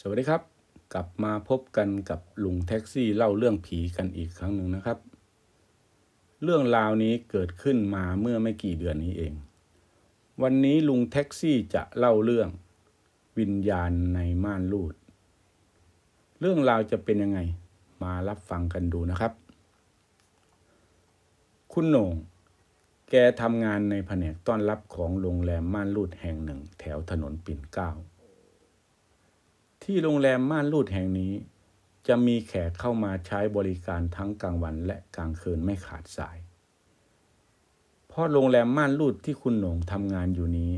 สวัสดีครับ กลับมาพบกันกับลุงแท็กซี่เล่าเรื่องผีกันอีกครั้งหนึ่งนะครับ เรื่องราวนี้เกิดขึ้นมาเมื่อไม่กี่เดือนนี้เอง วันนี้ลุงแท็กซี่จะเล่าเรื่องวิญญาณในม่านรูด เรื่องราวจะเป็นยังไงมารับฟังกันดูนะครับ คุณโหน่ง แกทำงานในแผนกต้อนรับของโรงแรมม่านรูดแห่งหนึ่ง แถวถนนปิ่นเกล้า ที่โรงแรมม่านรูดแห่งนี้ จะมีแขกเข้ามาใช้บริการทั้งกลางวันและกลางคืนไม่ขาดสาย เพราะโรงแรมม่านรูดที่คุณโหน่งทำงานอยู่นี้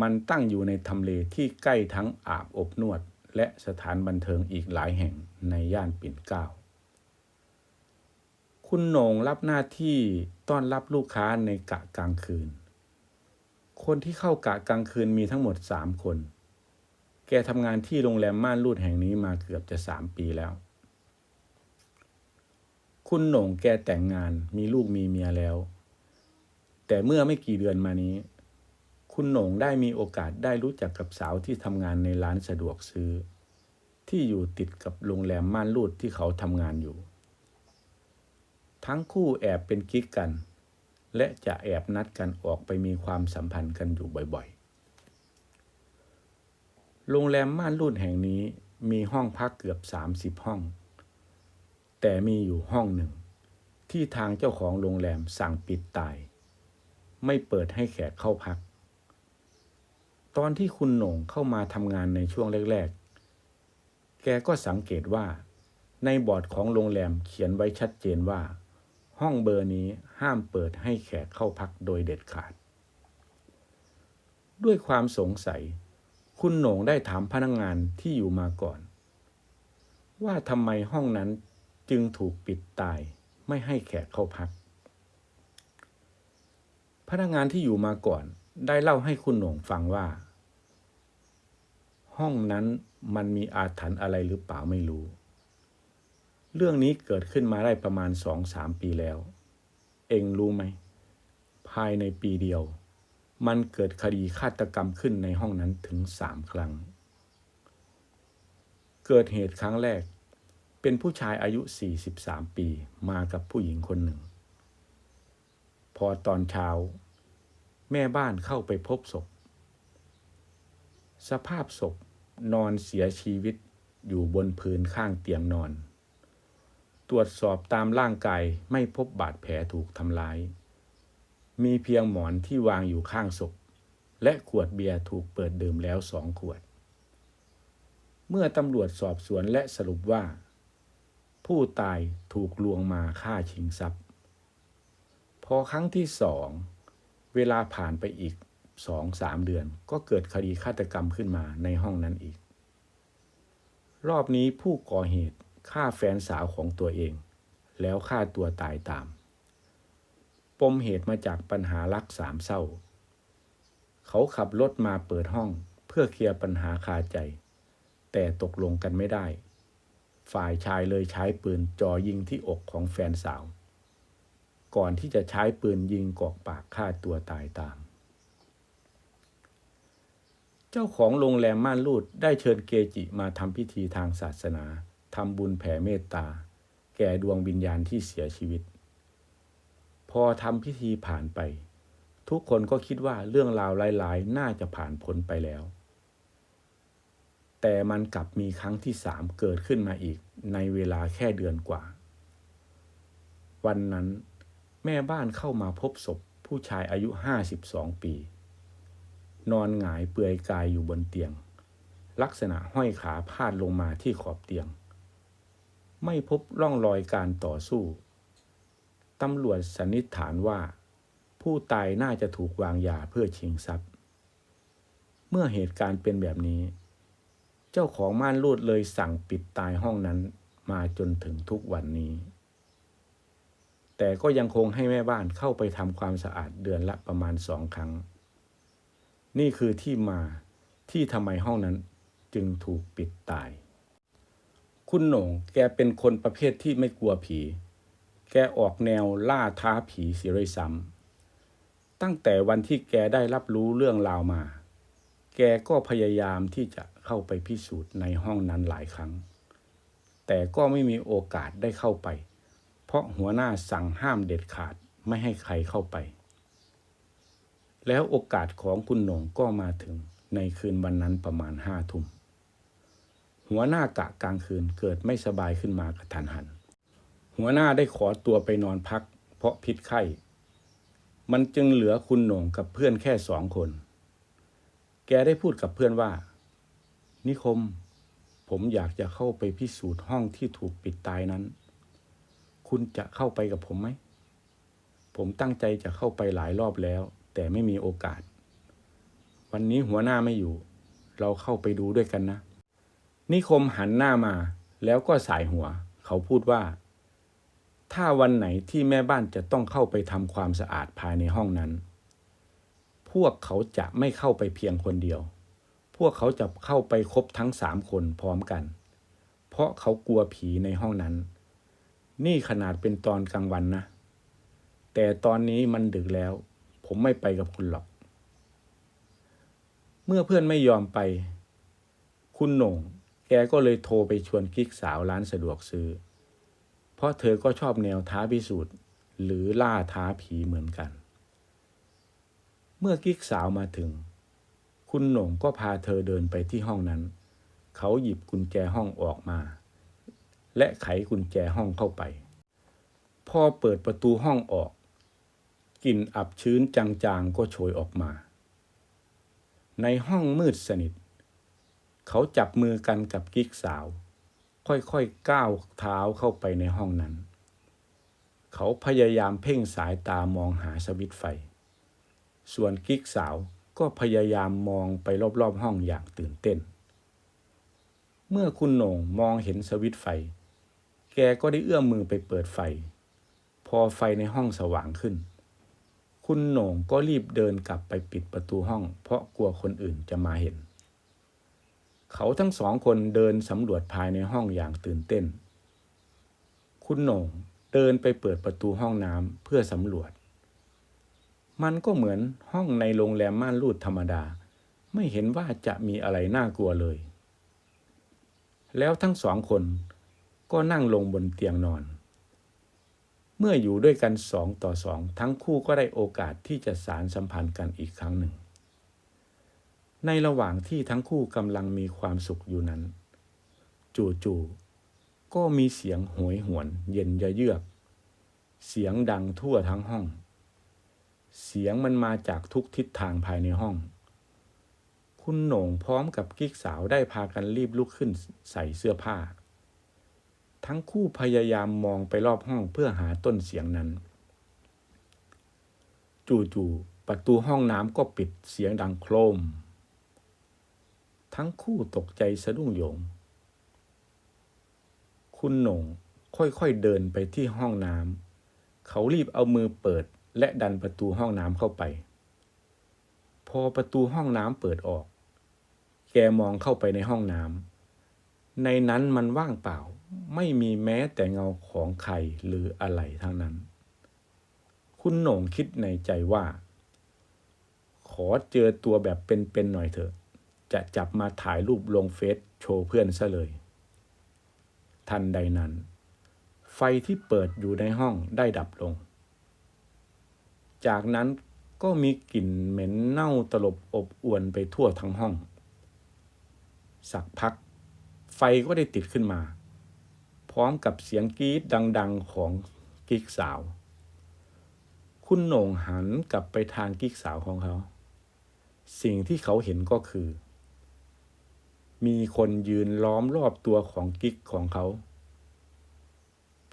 มันตั้งอยู่ในทำเลที่ใกล้ทั้งอาบอบนวด และสถานบันเทิงอีกหลายแห่งในย่านปิ่นเกล้าคุณโหน่งรับหน้าที่ต้อนรับลูกค้าในกะกลางคืน คนที่เข้ากะกลางคืนมีทั้งหมดสามคน แกทำงานที่โรงแรมม่านรูดแห่งนี้มาเกือบจะสามปีแล้ว คุณหน่งแกแต่งงานมีลูกมีเมียแล้ว แต่เมื่อไม่กี่เดือนมานี้ คุณหน่งได้มีโอกาสได้รู้จักกับสาวที่ทำงานในร้านสะดวกซื้อ ที่อยู่ติดกับโรงแรมม่านรูดที่เขาทำงานอยู่ ทั้งคู่แอบเป็นกิ๊กกัน และจะแอบนัดกันออกไปมีความสัมพันธ์กันอยู่บ่อยๆ โรงแรมม่านรูดแห่งนี้มีห้องพักเกือบ 30 ห้อง แต่มีอยู่ห้องหนึ่ง ที่ทางเจ้าของโรงแรมสั่งปิดตาย ไม่เปิดให้แขกเข้าพัก ตอนที่คุณโหน่งเข้ามาทำงานในช่วงแรก ๆ แกก็สังเกตว่าในบอร์ดของโรงแรมเขียนไว้ชัดเจนว่า ห้องเบอร์นี้ห้ามเปิดให้แขกเข้าพักโดยเด็ดขาด ด้วยความสงสัย คุณโหน่งได้ถามพนักงงานที่อยู่มาก่อน ว่าทำไมห้องนั้นจึงถูกปิดตายไม่ให้แขกเข้าพัก พนักงานที่อยู่มาก่อนได้เล่าให้คุณโหน่งฟังว่า ห้องนั้นมันมีอาถรรพ์อะไรหรือเปล่าไม่รู้ เรื่องนี้เกิดขึ้นมาได้ประมาณสองสามปีแล้ว เองรู้ไหม ภายในปีเดียว มันเกิดคดีฆาตกรรมขึ้นในห้องนั้นถึงสามครั้ง เกิดเหตุครั้งแรก เป็นผู้ชายอายุ 43 ปีมากับผู้หญิงคนหนึ่ง พอตอนเช้า แม่บ้านเข้าไปพบศพ สภาพศพนอนเสียชีวิตอยู่บนพื้นข้างเตียงนอน ตรวจสอบตามร่างกายไม่พบบาดแผลถูกทำร้าย มีเพียงหมอนที่วางอยู่ข้างศพ และขวดเบียร์ถูกเปิดดื่มแล้วสองขวด เมื่อตำรวจสอบสวนและสรุปว่า ผู้ตายถูกลวงมาฆ่าชิงทรัพย์ พอครั้งที่สอง เวลาผ่านไปอีกสองสามเดือนก็เกิดคดีฆาตกรรมขึ้นมาในห้องนั้นอีก รอบนี้ผู้ก่อเหตุฆ่าแฟนสาวของตัวเอง แล้วฆ่าตัวตายตาม ปมเหตุมาจากปัญหารักสามเศร้า เขาขับรถมาเปิดห้องเพื่อเคลียร์ปัญหาคาใจ แต่ตกลงกันไม่ได้ ฝ่ายชายเลยใช้ปืนจ่อยิงที่อกของแฟนสาว ก่อนที่จะใช้ปืนยิงกอกปากฆ่าตัวตายตาม เจ้าของโรงแรมม่านรูดได้เชิญเกจิมาทำพิธีทางศาสนาทำบุญแผ่เมตตา แก่ดวงวิญญาณที่เสียชีวิต พอทำพิธีผ่านไป ทุกคนก็คิดว่าเรื่องราวหลายๆ น่าจะผ่านพ้นไปแล้ว แต่มันกลับมีครั้งที่สามเกิดขึ้นมาอีกในเวลาแค่เดือนกว่า วันนั้นแม่บ้านเข้ามาพบศพผู้ชายอายุ52ปี นอนหงายเปลือยกายอยู่บนเตียง ลักษณะห้อยขาพาดลงมาที่ขอบเตียง ไม่พบร่องรอยการต่อสู้ ตำรวจสันนิษฐานว่า ผู้ตายน่าจะถูกวางยาเพื่อชิงทรัพย์ เมื่อเหตุการณ์เป็นแบบนี้ เจ้าของม่านรูดเลยสั่งปิดตายห้องนั้นมาจนถึงทุกวันนี้ แต่ก็ยังคงให้แม่บ้านเข้าไปทำความสะอาดเดือนละประมาณสองครั้ง นี่คือที่มาที่ทำไมห้องนั้นจึงถูกปิดตาย คุณโหน่งแกเป็นคนประเภทที่ไม่กลัวผี แกออกแนวล่าท้าผีเสียเลยซ้ำตั้งแต่วันที่แกได้รับรู้เรื่องราวมา แกก็พยายามที่จะเข้าไปพิสูจน์ในห้องนั้นหลายครั้ง แต่ก็ไม่มีโอกาสได้เข้าไป เพราะหัวหน้าสั่งห้ามเด็ดขาดไม่ให้ใครเข้าไป แล้วโอกาสของคุณหนงก็มาถึงในคืนวันนั้นประมาณห้าทุ่มหัวหน้ากะกลางคืนเกิดไม่สบายขึ้นมากระทันหัน หัวหน้าได้ขอตัวไปนอนพัก เพราะพิษไข้ มันจึงเหลือคุณหนงกับเพื่อนแค่สองคน แกได้พูดกับเพื่อนว่า นิคม ผมอยากจะเข้าไปพิสูจน์ห้องที่ถูกปิดตายนั้น คุณจะเข้าไปกับผมไหม ผมตั้งใจจะเข้าไปหลายรอบแล้ว แต่ไม่มีโอกาส วันนี้หัวหน้าไม่อยู่ เราเข้าไปดูด้วยกันนะ นิคมหันหน้ามา แล้วก็สายหัว เขาพูดว่า ถ้าวันไหนที่แม่บ้านจะต้องเข้าไปทำความสะอาดภายในห้องนั้น พวกเขาจะไม่เข้าไปเพียงคนเดียว พวกเขาจะเข้าไปครบทั้งสามคนพร้อมกัน เพราะเขากลัวผีในห้องนั้น นี่ขนาดเป็นตอนกลางวันนะ แต่ตอนนี้มันดึกแล้ว ผมไม่ไปกับคุณหรอก เมื่อเพื่อนไม่ยอมไป คุณหน่ง แกก็เลยโทรไปชวนกิ๊กสาวร้านสะดวกซื้อ เพราะเธอก็ชอบแนวท้าพิสูจน์ หรือล่าท้าผีเหมือนกัน เมื่อกิ๊กสาวมาถึง คุณโหน่งก็พาเธอเดินไปที่ห้องนั้น เขาหยิบกุญแจห้องออกมา และไขกุญแจห้องเข้าไป พอเปิดประตูห้องออกกลิ่นอับชื้นจางๆก็โชยออกมา ในห้องมืดสนิท เขาจับมือกันกับกิ๊กสาว ค่อยๆก้าวเท้าเข้าไปในห้องนั้น เขาพยายามเพ่งสายตามองหาสวิตไฟ ส่วนกิ๊กสาวก็พยายามมองไปรอบๆห้องอย่างตื่นเต้น เมื่อคุณโหน่งมองเห็นสวิตไฟ แกก็ได้เอื้อมมือไปเปิดไฟ พอไฟในห้องสว่างขึ้น คุณโหน่งก็รีบเดินกลับไปปิดประตูห้อง เพราะกลัวคนอื่นจะมาเห็น เขาทั้งสองคนเดินสำรวจภายในห้องอย่างตื่นเต้น คุณโหน่งเดินไปเปิดประตูห้องน้ำเพื่อสำรวจ มันก็เหมือนห้องในโรงแรมม่านรูดธรรมดา ไม่เห็นว่าจะมีอะไรน่ากลัวเลย แล้วทั้งสองคนก็นั่งลงบนเตียงนอน เมื่ออยู่ด้วยกันสองต่อสองทั้งคู่ก็ได้โอกาสที่จะสารสัมพันธ์กันอีกครั้งหนึ่ง ในระหว่างที่ทั้งคู่กำลังมีความสุขอยู่นั้น จู่ๆก็มีเสียงโหยหวนเย็นยะเยือก เสียงดังทั่วทั้งห้อง เสียงมันมาจากทุกทิศทางภายในห้อง คุณโหน่งพร้อมกับกิ๊กสาวได้พากันรีบลุกขึ้นใส่เสื้อผ้า ทั้งคู่พยายามมองไปรอบห้องเพื่อหาต้นเสียงนั้น จู่ๆประตูห้องน้ำก็ปิดเสียงดังโครม ทั้งคู่ตกใจสะดุ้งโยง คุณหน่งค่อยๆเดินไปที่ห้องน้ำ เขารีบเอามือเปิดและดันประตูห้องน้ำเข้าไป พอประตูห้องน้ำเปิดออก แกมองเข้าไปในห้องน้ำ ในนั้นมันว่างเปล่า ไม่มีแม้แต่เงาของใครหรืออะไรทั้งนั้น คุณหน่งคิดในใจว่า ขอเจอตัวแบบเป็นๆหน่อยเถอะ จะจับมาถ่ายรูปลงเฟซโชว์เพื่อนซะเลย ทันใดนั้น ไฟที่เปิดอยู่ในห้องได้ดับลง จากนั้นก็มีกลิ่นเหม็นเน่าตลบอบอวนไปทั่วทั้งห้อง สักพัก ไฟก็ได้ติดขึ้นมา พร้อมกับเสียงกรี๊ดดัง ๆของกิ๊กสาว คุณโหน่งหันกลับไปทางกิ๊กสาวของเขา สิ่งที่เขาเห็นก็คือ มีคนยืนล้อมรอบตัวของกิ๊กของเขา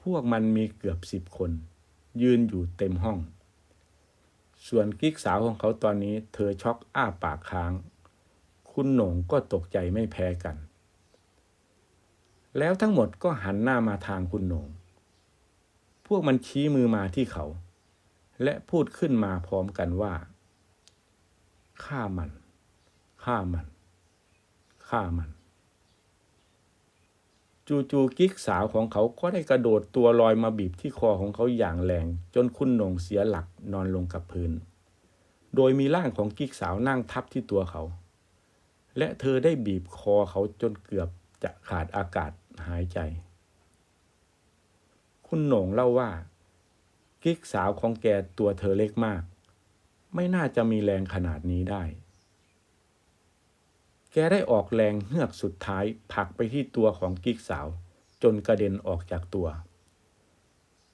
พวกมันมีเกือบสิบคน ยืนอยู่เต็มห้อง ส่วนกิ๊กสาวของเขาตอนนี้เธอช็อกอ้าปากค้าง คุณหนงก็ตกใจไม่แพ้กัน แล้วทั้งหมดก็หันหน้ามาทางคุณหนง พวกมันชี้มือมาที่เขา และพูดขึ้นมาพร้อมกันว่า ฆ่ามัน ฆ่ามัน ฆ่ามัน จู่ๆกิ๊กสาวของเขาก็ได้กระโดดตัวลอยมาบีบที่คอของเขาอย่างแรง จนคุณหน่งเสียหลักนอนลงกับพื้น โดยมีร่างของกิ๊กสาวนั่งทับที่ตัวเขา และเธอได้บีบคอเขาจนเกือบจะขาดอากาศหายใจ คุณหน่งเล่าว่า กิ๊กสาวของแกตัวเธอเล็กมาก ไม่น่าจะมีแรงขนาดนี้ได้ แกได้ออกแรงเฮือกสุดท้ายผลักไปที่ตัวของกิ๊กสาว จนกระเด็นออกจากตัว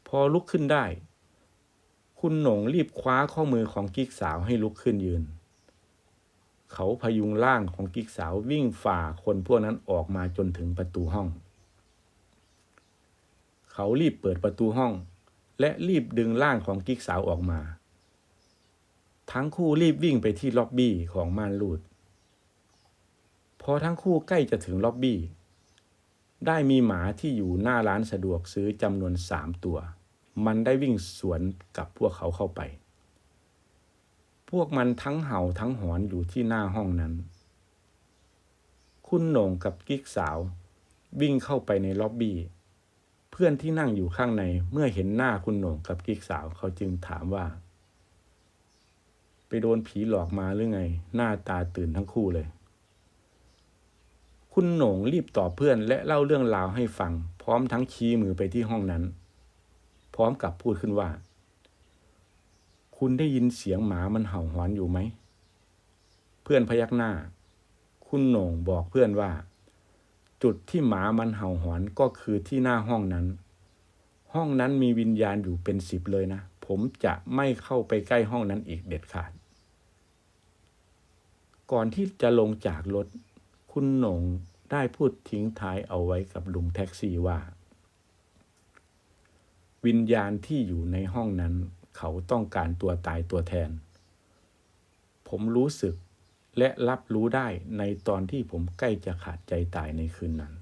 พอลุกขึ้นได้ คุณหนงรีบคว้าข้อมือของกิ๊กสาวให้ลุกขึ้นยืน เขาพยุงร่างของกิ๊กสาววิ่งฝ่าคนพวกนั้นออกมาจนถึงประตูห้อง เขารีบเปิดประตูห้อง และรีบดึงร่างของกิ๊กสาวออกมา ทั้งคู่รีบวิ่งไปที่ล็อบบี้ของม่านรูด อทั้งคู่ใกล้จะถึงล็อบบี้ ได้มีหมาที่อยู่หน้าร้านสะดวกซื้อจำนวนสามตัว มันได้วิ่งสวนกับพวกเขาเข้าไป พวกมันทั้งเห่าทั้งหอนอยู่ที่หน้าห้องนั้น คุณโหน่งกับกิ๊กสาว วิ่งเข้าไปในล็อบบี้ เพื่อนที่นั่งอยู่ข้างในเมื่อเห็นหน้าคุณโหน่งกับกิ๊กสาวเขาจึงถามว่า ไปโดนผีหลอกมาหรือไง หน้าตาตื่นทั้งคู่เลย คุณโหน่งรีบตอบเพื่อนและเล่าเรื่องราวให้ฟัง พร้อมทั้งชี้มือไปที่ห้องนั้น พร้อมกับพูดขึ้นว่า คุณได้ยินเสียงหมามันเห่าหอนอยู่ไหม เพื่อนพยักหน้า คุณโหน่งบอกเพื่อนว่า จุดที่หมามันเห่าหอนก็คือที่หน้าห้องนั้น ห้องนั้นมีวิญญาณอยู่เป็นสิบเลยนะ ผมจะไม่เข้าไปใกล้ห้องนั้นอีกเด็ดขาด ก่อนที่จะลงจากรถ คุณโหน่งได้พูดทิ้งท้ายเอาไว้กับลุงแท็กซี่ว่า วิญญาณที่อยู่ในห้องนั้น เขาต้องการตัวตายตัวแทน ผมรู้สึกและรับรู้ได้ในตอนที่ผมใกล้จะขาดใจตายในคืนนั้น